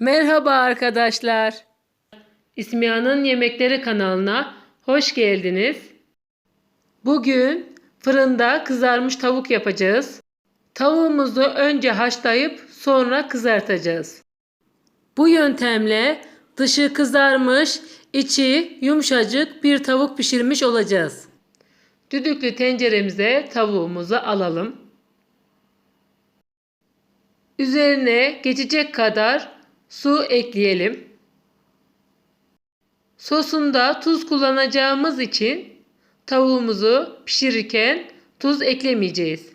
Merhaba arkadaşlar. İsmia'nın Yemekleri kanalına hoş geldiniz. Bugün fırında kızarmış tavuk yapacağız. Tavuğumuzu önce haşlayıp sonra kızartacağız. Bu yöntemle dışı kızarmış, içi yumuşacık bir tavuk pişirmiş olacağız. Düdüklü tenceremize tavuğumuzu alalım. Üzerine geçecek kadar su ekleyelim. Sosunda tuz kullanacağımız için tavuğumuzu pişirirken tuz eklemeyeceğiz.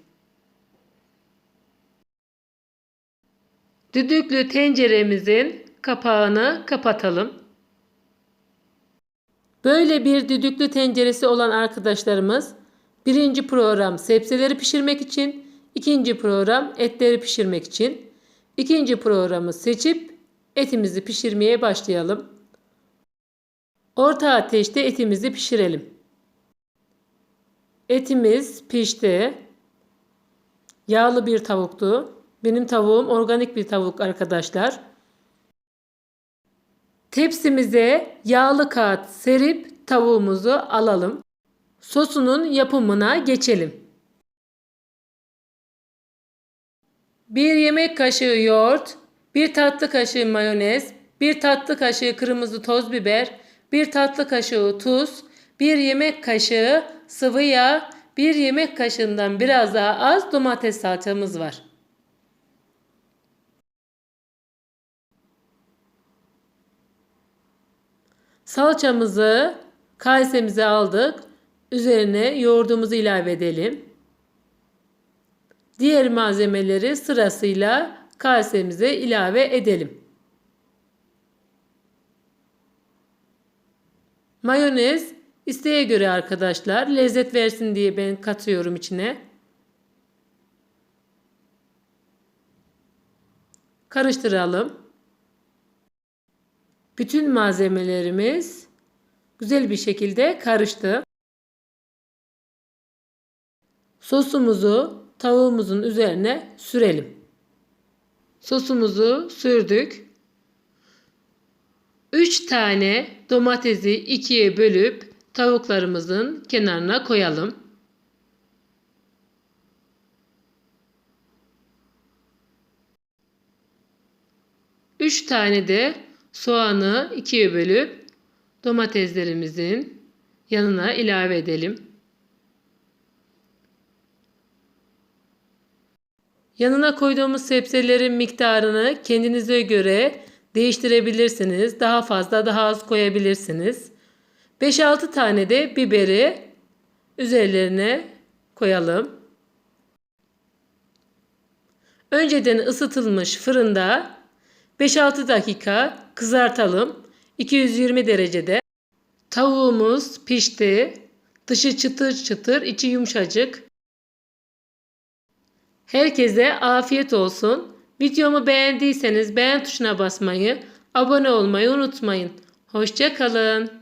Düdüklü tenceremizin kapağını kapatalım. Böyle bir düdüklü tenceresi olan arkadaşlarımız birinci program sebzeleri pişirmek için, ikinci program etleri pişirmek için, ikinci programı seçip etimizi pişirmeye başlayalım. Orta ateşte etimizi pişirelim. Etimiz pişti. Yağlı bir tavuktu. Benim tavuğum organik bir tavuk arkadaşlar. Tepsimize yağlı kağıt serip tavuğumuzu alalım. Sosunun yapımına geçelim. 1 yemek kaşığı yoğurt, 1 tatlı kaşığı mayonez, 1 tatlı kaşığı kırmızı toz biber, 1 tatlı kaşığı tuz, 1 yemek kaşığı sıvı yağ, 1 yemek kaşığından biraz daha az domates salçamız var. Salçamızı kasemize aldık. Üzerine yoğurdumuzu ilave edelim. Diğer malzemeleri sırasıyla kasemize ilave edelim. Mayonez isteğe göre arkadaşlar lezzet versin diye ben katıyorum içine. Karıştıralım. Bütün malzemelerimiz güzel bir şekilde karıştı. Sosumuzu tavuğumuzun üzerine sürelim. Sosumuzu sürdük. 3 tane domatesi ikiye bölüp tavuklarımızın kenarına koyalım. Üç tane de soğanı ikiye bölüp domateslerimizin yanına ilave edelim. Yanına koyduğumuz sebzelerin miktarını kendinize göre değiştirebilirsiniz. Daha fazla daha az koyabilirsiniz. 5-6 tane de biberi üzerlerine koyalım. Önceden ısıtılmış fırında 5-6 dakika kızartalım. 220 derecede. Tavuğumuz pişti. Dışı çıtır çıtır, içi yumuşacık. Herkese afiyet olsun. Videomu beğendiyseniz beğen tuşuna basmayı, abone olmayı unutmayın. Hoşçakalın.